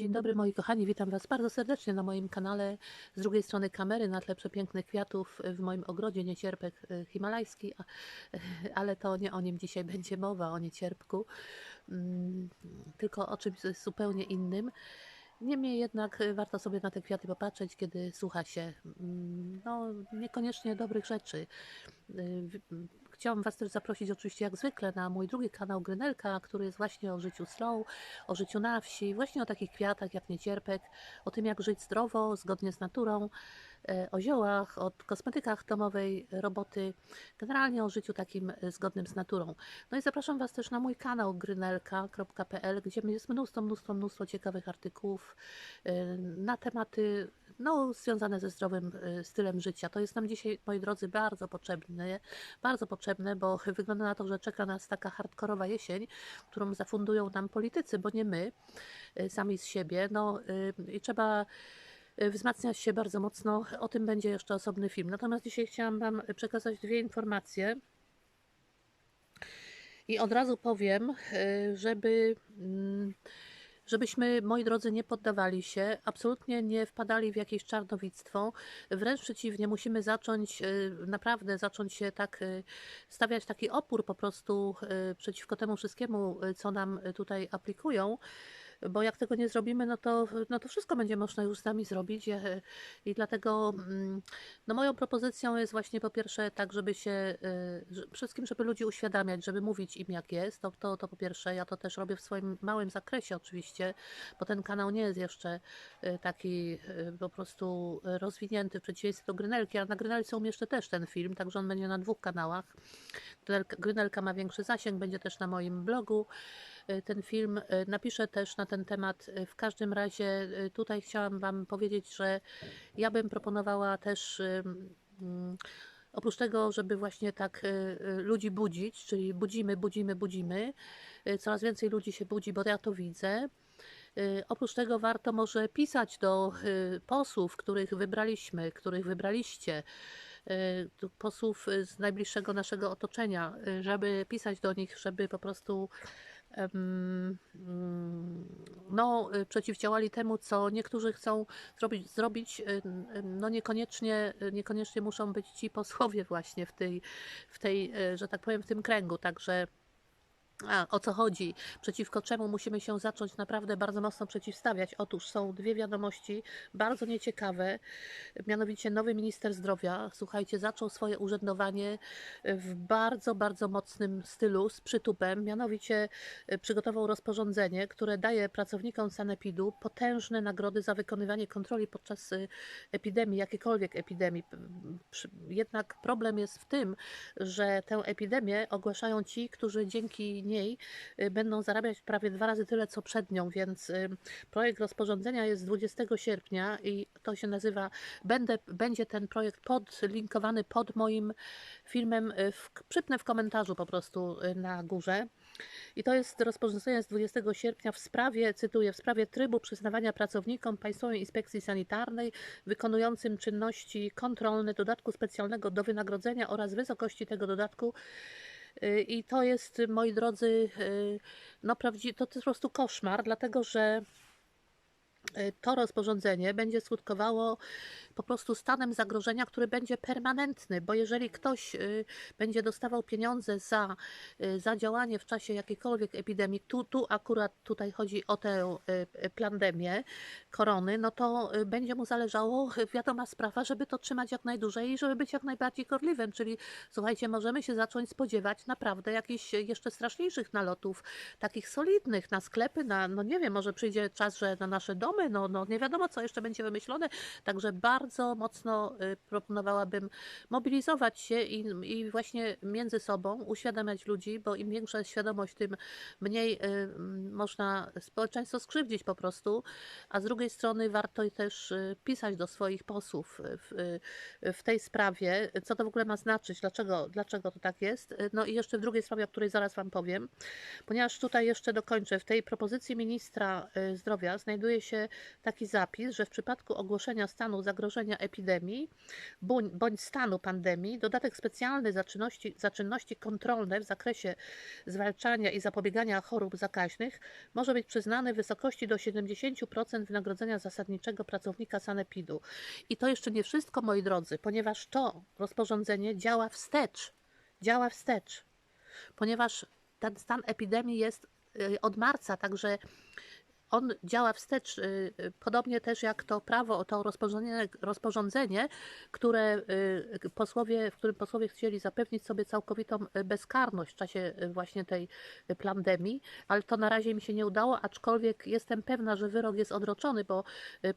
Dzień dobry moi kochani, witam Was bardzo serdecznie na moim kanale. Z drugiej strony kamery na tle przepięknych kwiatów w moim ogrodzie niecierpek e, himalajski, a- ale to nie o nim dzisiaj będzie mowa, o niecierpku, mm, tylko o czymś zupełnie innym. Niemniej jednak e, warto sobie na te kwiaty popatrzeć, kiedy słucha się mm, no, niekoniecznie dobrych rzeczy. Chciałam Was też zaprosić oczywiście jak zwykle na mój drugi kanał Grynelka, który jest właśnie o życiu slow, o życiu na wsi, właśnie o takich kwiatach jak niecierpek, o tym jak żyć zdrowo, zgodnie z naturą, e, o ziołach, o kosmetykach domowej roboty, generalnie o życiu takim e, zgodnym z naturą. No i zapraszam Was też na mój kanał grynelka.pl, gdzie jest mnóstwo, mnóstwo, mnóstwo ciekawych artykułów e, na tematy no, związane ze zdrowym e, stylem życia. To jest nam dzisiaj, moi drodzy, bardzo potrzebne, bardzo potrzebne, bo wygląda na to, że czeka nas taka hardkorowa jesień, którą zafundują nam politycy, bo nie my, y, sami z siebie. No y, i trzeba wzmacniać się bardzo mocno. O tym będzie jeszcze osobny film. Natomiast dzisiaj chciałam Wam przekazać dwie informacje. I od razu powiem, żeby, mm, żebyśmy, moi drodzy, nie poddawali się, absolutnie nie wpadali w jakieś czarnowictwo. Wręcz przeciwnie, musimy zacząć, y, naprawdę zacząć się tak y, stawiać taki opór po prostu y, przeciwko temu wszystkiemu, co nam tutaj aplikują. Bo jak tego nie zrobimy, no to, no to wszystko będzie można już z nami zrobić. e, I dlatego mm, no moją propozycją jest właśnie po pierwsze tak, żeby się że- wszystkim, żeby ludzi uświadamiać, żeby mówić im jak jest. To, to, to po pierwsze, ja to też robię w swoim małym zakresie oczywiście, bo ten kanał nie jest jeszcze y, taki po prostu rozwinięty w przeciwieństwie do Grynelki, a na Grynelce umieszczę też ten film, także on będzie na dwóch kanałach. Grynelka, ma większy zasięg, będzie też na moim blogu ten film. Y, Napiszę też na ten temat. Y, W każdym razie y, tutaj chciałam Wam powiedzieć, że ja bym proponowała też y, mm, oprócz tego, żeby właśnie tak y, y, ludzi budzić, czyli budzimy, budzimy, budzimy, y, coraz więcej ludzi się budzi, bo ja to widzę. Y, Oprócz tego warto może pisać do y, posłów, których wybraliśmy, których wybraliście, y, posłów y, z najbliższego naszego otoczenia, y, żeby pisać do nich, żeby po prostu no, y, przeciwdziałali temu, co niektórzy chcą zrobić, zrobić y, y, no niekoniecznie, niekoniecznie muszą być ci posłowie właśnie w tej, w tej, że tak powiem, w tym kręgu, także a, o co chodzi? Przeciwko czemu musimy się zacząć naprawdę bardzo mocno przeciwstawiać? Otóż są dwie wiadomości bardzo nieciekawe. Mianowicie nowy minister zdrowia, słuchajcie, zaczął swoje urzędowanie w bardzo, bardzo mocnym stylu, z przytupem. Mianowicie e, przygotował rozporządzenie, które daje pracownikom sanepidu potężne nagrody za wykonywanie kontroli podczas e, epidemii, jakiejkolwiek epidemii. Jednak problem jest w tym, że tę epidemię ogłaszają ci, którzy dzięki niej y, będą zarabiać prawie dwa razy tyle, co przed nią, więc y, projekt rozporządzenia jest 20 sierpnia i to się nazywa, będę, będzie ten projekt podlinkowany pod moim filmem, y, w, przypnę w komentarzu po prostu na górze. I to jest rozporządzenie z 20 sierpnia w sprawie, cytuję, w sprawie trybu przyznawania pracownikom Państwowej Inspekcji Sanitarnej wykonującym czynności kontrolne dodatku specjalnego do wynagrodzenia oraz wysokości tego dodatku. Y, I to jest, moi drodzy, y, no prawdziwie, to jest po prostu koszmar, dlatego że to rozporządzenie będzie skutkowało po prostu stanem zagrożenia, który będzie permanentny, bo jeżeli ktoś y, będzie dostawał pieniądze za, y, za działanie w czasie jakiejkolwiek epidemii, tu, tu akurat tutaj chodzi o tę y, y, pandemię korony, no to y, będzie mu zależało, y, wiadoma sprawa, żeby to trzymać jak najdłużej i żeby być jak najbardziej gorliwym, czyli słuchajcie, możemy się zacząć spodziewać naprawdę jakichś jeszcze straszniejszych nalotów, takich solidnych na sklepy, na, no nie wiem, może przyjdzie czas, że na nasze domy, no, no nie wiadomo, co jeszcze będzie wymyślone, także bardzo mocno y, proponowałabym mobilizować się i, i właśnie między sobą uświadamiać ludzi, bo im większa świadomość, tym mniej y, można społeczeństwo skrzywdzić po prostu, a z drugiej strony warto też y, pisać do swoich posłów w, w tej sprawie, co to w ogóle ma znaczyć, dlaczego, dlaczego to tak jest. No i jeszcze w drugiej sprawie, o której zaraz Wam powiem, ponieważ tutaj jeszcze dokończę, w tej propozycji ministra zdrowia znajduje się taki zapis, że w przypadku ogłoszenia stanu zagrożenia epidemii bądź stanu pandemii, dodatek specjalny za czynności, za czynności kontrolne w zakresie zwalczania i zapobiegania chorób zakaźnych może być przyznany w wysokości do 70% wynagrodzenia zasadniczego pracownika sanepidu. I to jeszcze nie wszystko, moi drodzy, ponieważ to rozporządzenie działa wstecz. Działa wstecz, ponieważ ten stan epidemii jest y, od marca, także on działa wstecz, y, y, podobnie też jak to prawo, to rozporządzenie, rozporządzenie które y, posłowie, w którym posłowie chcieli zapewnić sobie całkowitą bezkarność w czasie właśnie tej pandemii, ale to na razie mi się nie udało, aczkolwiek jestem pewna, że wyrok jest odroczony, bo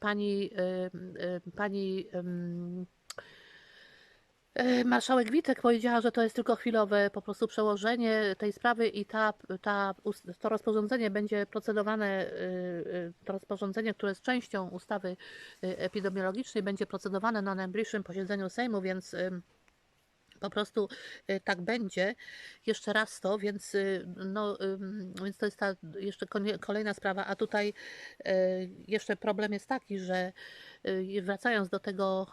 pani, pani Marszałek Witek powiedziała, że to jest tylko chwilowe po prostu przełożenie tej sprawy i ta, ta, to rozporządzenie będzie procedowane, y, y, to rozporządzenie, które jest częścią ustawy y, epidemiologicznej, będzie procedowane na najbliższym posiedzeniu Sejmu, więc po prostu y, tak będzie. Jeszcze raz to, więc, y, no, więc to jest ta jeszcze kolejna sprawa. A tutaj y, jeszcze problem jest taki, że wracając do tego,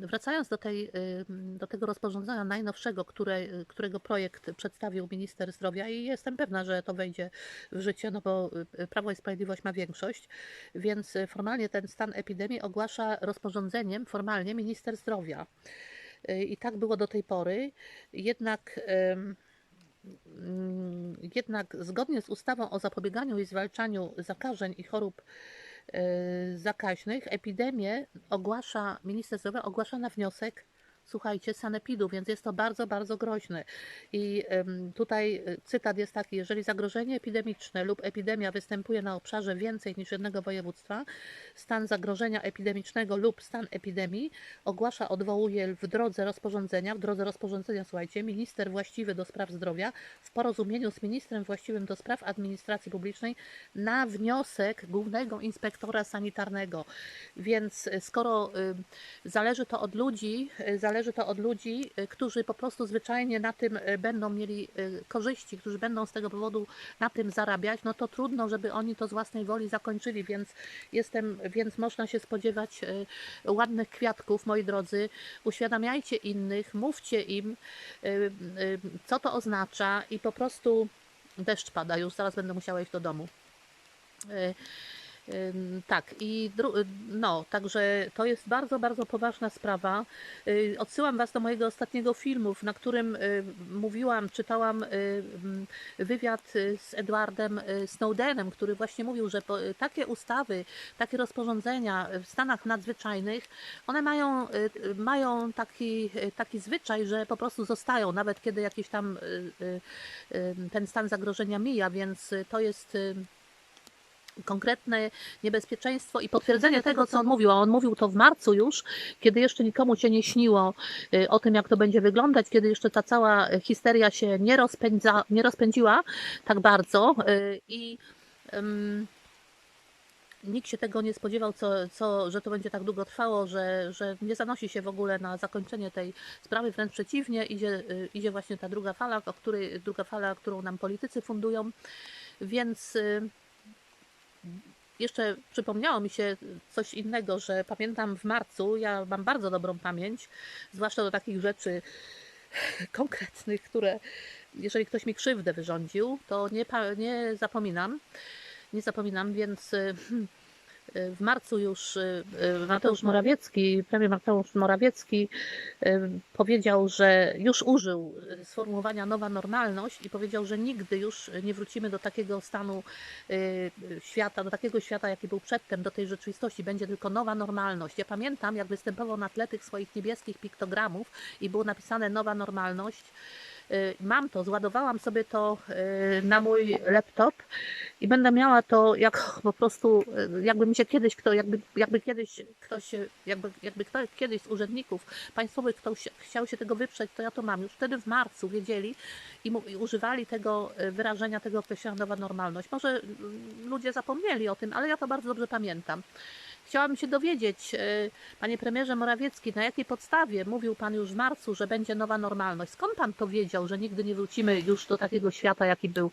wracając do, tej, do tego rozporządzenia najnowszego, które, którego projekt przedstawił minister zdrowia i jestem pewna, że to wejdzie w życie, no bo Prawo i Sprawiedliwość ma większość, więc formalnie ten stan epidemii ogłasza rozporządzeniem formalnie minister zdrowia. Y, I tak było do tej pory. Jednak, mm, jednak zgodnie z ustawą o zapobieganiu i zwalczaniu zakażeń i chorób y, zakaźnych, epidemię ogłasza, minister zdrowia ogłasza na wniosek, słuchajcie, sanepidu, więc jest to bardzo, bardzo groźne. I tutaj y, cytat jest taki, jeżeli zagrożenie epidemiczne lub epidemia występuje na obszarze więcej niż jednego województwa, stan zagrożenia epidemicznego lub stan epidemii ogłasza, odwołuje w drodze rozporządzenia, w drodze rozporządzenia, słuchajcie, minister właściwy do spraw zdrowia w porozumieniu z ministrem właściwym do spraw administracji publicznej na wniosek głównego inspektora sanitarnego. Więc y, skoro y, zależy to od ludzi, y, zależy to od ludzi, y, którzy po prostu zwyczajnie na tym y, będą mieli y, korzyści, którzy będą z tego powodu na tym zarabiać, no to trudno, żeby oni to z własnej woli zakończyli, więc jestem, więc można się spodziewać ładnych kwiatków, moi drodzy. Uświadamiajcie innych, mówcie im, co to oznacza i po prostu deszcz pada już, zaraz będę musiała iść do domu. Tak, i y, no, także to jest bardzo, bardzo poważna sprawa. Y, Odsyłam Was do mojego ostatniego filmu, na którym y, mówiłam, czytałam mm, wywiad z Edwardem Snowdenem, który właśnie mówił, że takie ustawy, takie rozporządzenia w Stanach nadzwyczajnych, one mają, mają taki, taki zwyczaj, że po prostu zostają, nawet kiedy jakiś tam ten stan zagrożenia mija, więc to jest. Y, konkretne niebezpieczeństwo i potwierdzenie tego, co on mówił. A on mówił to w marcu już, kiedy jeszcze nikomu się nie śniło y, o tym, jak to będzie wyglądać, kiedy jeszcze ta cała histeria się nie, rozpędza, nie rozpędziła tak bardzo y, i ym, nikt się tego nie spodziewał, co, co, że to będzie tak długo trwało, że, że nie zanosi się w ogóle na zakończenie tej sprawy, wręcz przeciwnie, idzie, y, idzie właśnie ta druga fala, o której, druga fala, którą nam politycy fundują, więc y, jeszcze przypomniało mi się coś innego, że pamiętam w marcu, ja mam bardzo dobrą pamięć, zwłaszcza do takich rzeczy konkretnych, które jeżeli ktoś mi krzywdę wyrządził, to nie, nie zapominam. Nie zapominam, więc y, w marcu już y, y, Mateusz Morawiecki, premier Mateusz Morawiecki y, powiedział, że już użył sformułowania nowa normalność i powiedział, że nigdy już nie wrócimy do takiego stanu świata, do takiego świata, jaki był przedtem, do tej rzeczywistości. Będzie tylko nowa normalność. Ja pamiętam, jak występował na tle tych swoich niebieskich piktogramów i było napisane nowa normalność. Mam to, zładowałam sobie to na mój laptop i będę miała to jak po prostu, y, jakby mi się kiedyś kto, jakby, jakby kiedyś ktoś, jakby, jakby ktoś kiedyś z urzędników państwowych ktoś chciał się tego wyprzeć, to ja to mam. Już wtedy w marcu wiedzieli i, mu- i używali tego y, wyrażenia, tego określenia nowa normalność. Może y, ludzie zapomnieli o tym, ale ja to bardzo dobrze pamiętam. Chciałabym się dowiedzieć, e, panie premierze Morawiecki, na jakiej podstawie mówił pan już w marcu, że będzie nowa normalność? Skąd pan to wiedział, że nigdy nie wrócimy już do takiego świata, jaki był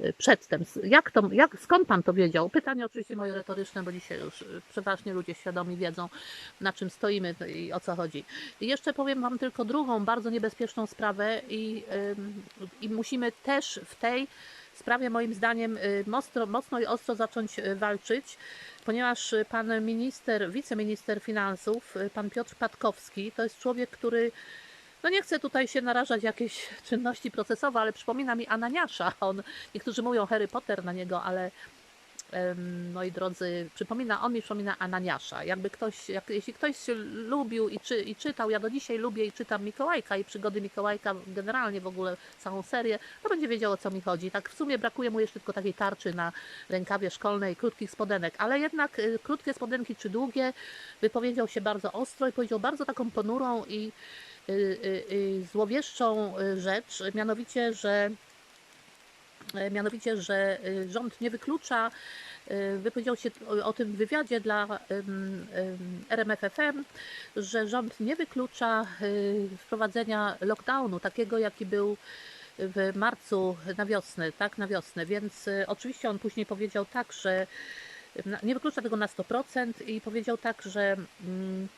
e, przedtem? Jak to, jak, skąd pan to wiedział? Pytanie oczywiście moje retoryczne, bo dzisiaj już e, przeważnie ludzie świadomi wiedzą, na czym stoimy i o co chodzi. I jeszcze powiem wam tylko drugą, bardzo niebezpieczną sprawę i, i musimy też w tej sprawie moim zdaniem y, mocno, mocno i ostro zacząć y, walczyć, ponieważ pan minister, wiceminister finansów, y, pan Piotr Patkowski, to jest człowiek, który no nie chcę tutaj się narażać jakieś czynności procesowe, ale przypomina mi Ananiasza. On, niektórzy mówią Harry Potter na niego, ale moi drodzy, przypomina, on mi przypomina Ananiasza. Jakby ktoś, jak, jeśli ktoś lubił i, czy, i czytał, ja do dzisiaj lubię i czytam Mikołajka i przygody Mikołajka, generalnie w ogóle całą serię, to będzie wiedział o co mi chodzi. Tak w sumie brakuje mu jeszcze tylko takiej tarczy na rękawie szkolnej, krótkich spodenek, ale jednak y, krótkie spodenki czy długie, wypowiedział się bardzo ostro i powiedział bardzo taką ponurą i y, y, y, złowieszczą y, rzecz, mianowicie, że mianowicie, że y, rząd nie wyklucza, y, wypowiedział się o, tym w wywiadzie dla RMFFM, że rząd nie wyklucza wprowadzenia lockdownu, takiego jaki był w marcu na wiosnę, tak, na wiosnę, więc oczywiście on później powiedział tak, że nie wyklucza tego na 100% i powiedział tak, że mm,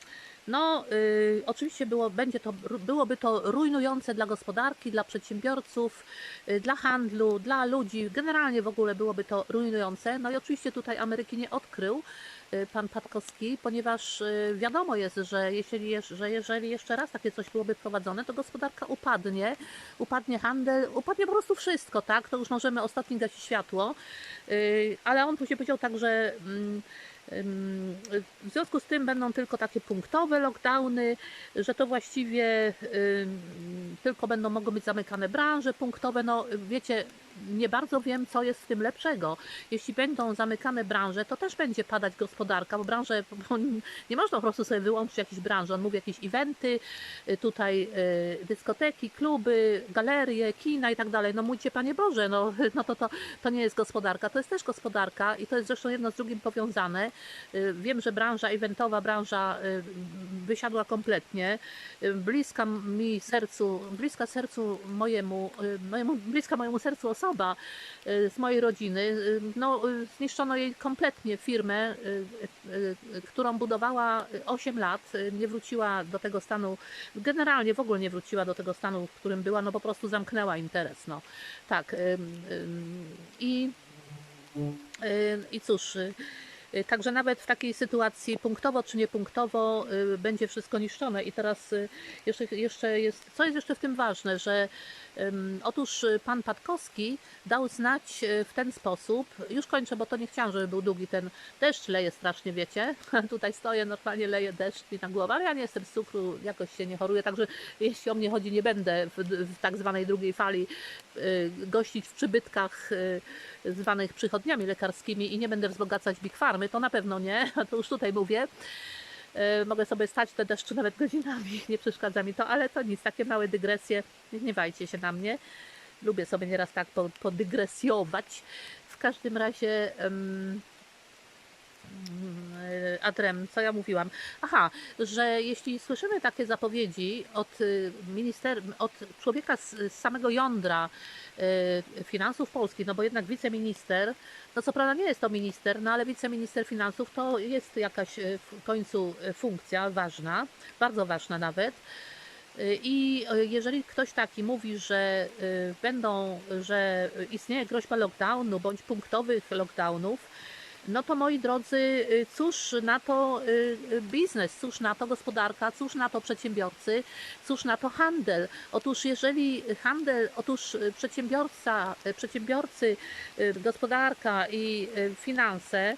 no, y, oczywiście było, będzie to, byłoby to rujnujące dla gospodarki, dla przedsiębiorców, y, dla handlu, dla ludzi, generalnie w ogóle byłoby to rujnujące. No i oczywiście tutaj Ameryki nie odkrył y, pan Patkowski, ponieważ y, wiadomo jest, że jeż- że jeżeli jeszcze raz takie coś byłoby prowadzone, to gospodarka upadnie, upadnie handel, upadnie po prostu wszystko, tak? To już możemy ostatni gasić światło, Y, ale on później powiedział tak, że mm, W związku z tym będą tylko takie punktowe lockdowny, że to właściwie tylko będą mogły być zamykane branże punktowe. No wiecie, nie bardzo wiem, co jest w tym lepszego. Jeśli będą zamykane branże, to też będzie padać gospodarka, bo branże, bo nie można po prostu sobie wyłączyć jakichś branż. On mówi jakieś eventy, y, tutaj y, dyskoteki, kluby, galerie, kina i tak dalej. No mójcie Panie Boże, no, no to, to, to nie jest gospodarka, to jest też gospodarka i to jest zresztą jedno z drugim powiązane. Y, Wiem, że branża eventowa, branża wysiadła kompletnie. Bliska mi sercu, bliska sercu mojemu, mojemu bliska mojemu sercu y, z mojej rodziny, y, no y, zniszczono jej kompletnie firmę, którą budowała 8 lat, nie wróciła do tego stanu, generalnie w ogóle nie wróciła do tego stanu, w którym była, no po prostu zamknęła interes, no. Tak. I i cóż, także nawet w takiej sytuacji punktowo czy niepunktowo y, będzie wszystko niszczone. I teraz y, jeszcze, jeszcze jest, co jest jeszcze w tym ważne, że otóż y, pan Patkowski dał znać y, w ten sposób, już kończę, bo to nie chciałam, żeby był długi ten deszcz, leje strasznie, wiecie. Tutaj stoję, normalnie leje deszcz mi na głowę, ale ja nie jestem z cukru, jakoś się nie choruję, także jeśli o mnie chodzi, nie będę w, w tak zwanej drugiej fali y, gościć w przybytkach y, zwanych przychodniami lekarskimi i nie będę wzbogacać Big Farmy, to na pewno nie, to już tutaj mówię. E, Mogę sobie stać te deszczu nawet godzinami, nie przeszkadza mi to, ale to nic, takie małe dygresje, nie gniewajcie się na mnie. Lubię sobie nieraz tak po- podygresjować. W każdym razie... mm, Adrem, co ja mówiłam? Aha, że jeśli słyszymy takie zapowiedzi od y, minister, od człowieka z, z samego jądra y, finansów polskich, no bo jednak wiceminister, no co prawda nie jest to minister, no ale wiceminister finansów to jest jakaś y, w końcu funkcja ważna, bardzo ważna nawet. I jeżeli ktoś taki mówi, że będą, że istnieje groźba lockdownu bądź punktowych lockdownów, no to moi drodzy, y, cóż na to y, y, biznes, cóż na to gospodarka, cóż na to przedsiębiorcy, cóż na to handel. Otóż jeżeli handel, otóż przedsiębiorca, przedsiębiorcy, gospodarka i finanse,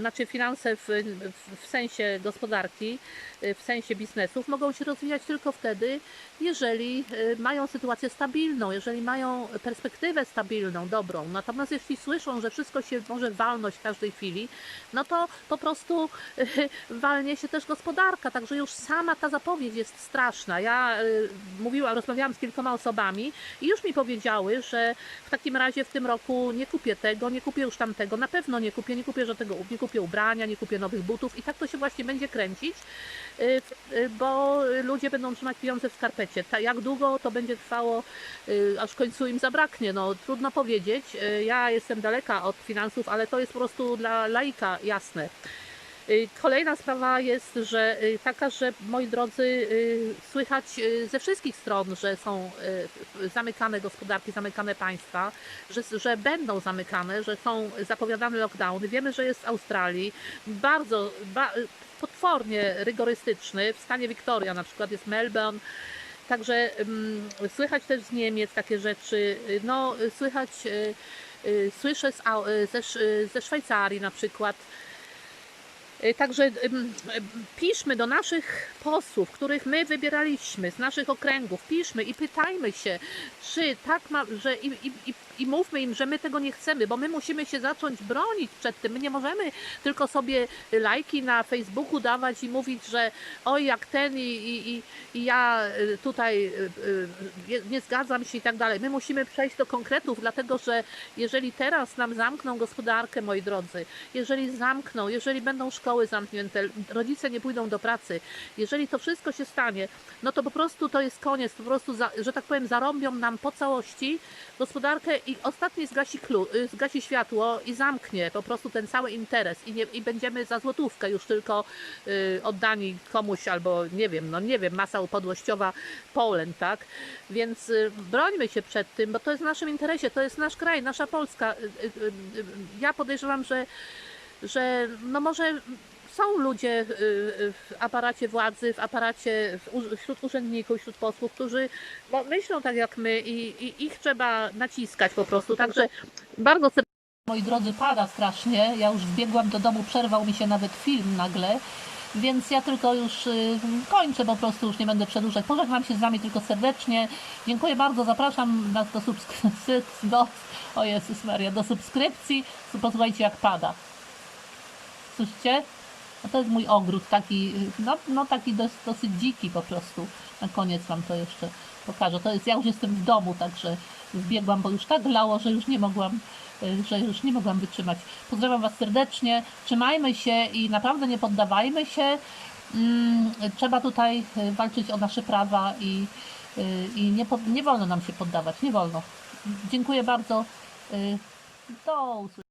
znaczy finanse w, w, sensie gospodarki, w sensie biznesów mogą się rozwijać tylko wtedy, jeżeli mają sytuację stabilną, jeżeli mają perspektywę stabilną, dobrą. Natomiast jeśli słyszą, że wszystko się może walnąć w każdej tej chwili, no to po prostu walnie się też gospodarka, także już sama ta zapowiedź jest straszna. Ja y, mówiłam, rozmawiałam z kilkoma osobami i już mi powiedziały, że w takim razie w tym roku nie kupię tego, nie kupię już tamtego, na pewno nie kupię, nie kupię żadnego, nie kupię ubrania, nie kupię nowych butów i tak to się właśnie będzie kręcić, y, y, bo ludzie będą trzymać pieniądze w skarpecie. Jak długo to będzie trwało, aż w końcu im zabraknie, no trudno powiedzieć. Ja jestem daleka od finansów, ale to jest po prostu dla laika jasne. Y, Kolejna sprawa jest, że y, taka, że moi drodzy, y, słychać ze wszystkich stron, że są zamykane gospodarki, zamykane państwa, że, że będą zamykane, że są zapowiadane lockdowny. Wiemy, że jest w Australii bardzo ba, potwornie rygorystyczny. W stanie Victoria na przykład jest Melbourne. Także ym, słychać też z Niemiec takie rzeczy. No, słychać, słyszę z, y, ze, y, ze Szwajcarii na przykład. Y, Także piszmy do naszych posłów, których my wybieraliśmy z naszych okręgów, piszmy i pytajmy się, czy tak ma, że i, i, i, i mówmy im, że my tego nie chcemy, bo my musimy się zacząć bronić przed tym. My nie możemy tylko sobie lajki na Facebooku dawać i mówić, że oj jak ten i, i, i, ja y, tutaj y, y, nie- nie zgadzam się i tak dalej. My musimy przejść do konkretów, dlatego że jeżeli teraz nam zamkną gospodarkę, moi drodzy, jeżeli zamkną, jeżeli będą szkoły zamknięte, rodzice nie pójdą do pracy, jeżeli to wszystko się stanie, no to po prostu to jest koniec, po prostu, za, że tak powiem, zarąbią nam po całości gospodarkę i ostatni zgasi, klu, y, zgasi światło i zamknie po prostu ten cały interes i, nie, i będziemy za złotówkę już tylko y, oddani komuś albo nie wiem, no nie wiem, masa upadłościowa Poland, tak? Więc y, brońmy się przed tym, bo to jest w naszym interesie, to jest nasz kraj, nasza Polska. Y, y, y, y, Ja podejrzewam, że, że no może są ludzie y, y, w aparacie władzy, w aparacie, wśród urzędników, wśród posłów, którzy no, myślą tak jak my i, i ich trzeba naciskać po prostu. Także bardzo serdecznie. Moi drodzy, pada strasznie. Ja już wbiegłam do domu, przerwał mi się nawet film nagle. Więc ja tylko już y, kończę, po prostu już nie będę przedłużać. Pożegnam się z Wami tylko serdecznie. Dziękuję bardzo, zapraszam nas do subskrypcji, do, o Jezus Maria, do subskrypcji. Posłuchajcie jak pada. Słyszycie? No to jest mój ogród, taki, no, no taki dos, dosyć dziki po prostu. Na koniec Wam to jeszcze pokażę. To jest, ja już jestem w domu, także wbiegłam, bo już tak lało, że już nie mogłam, y, że już nie mogłam wytrzymać. Pozdrawiam Was serdecznie, trzymajmy się i naprawdę nie poddawajmy się. Mm, Trzeba tutaj y, walczyć o nasze prawa i, y, i nie, pod, nie wolno nam się poddawać, nie wolno. Dziękuję bardzo. Do usłyszenia.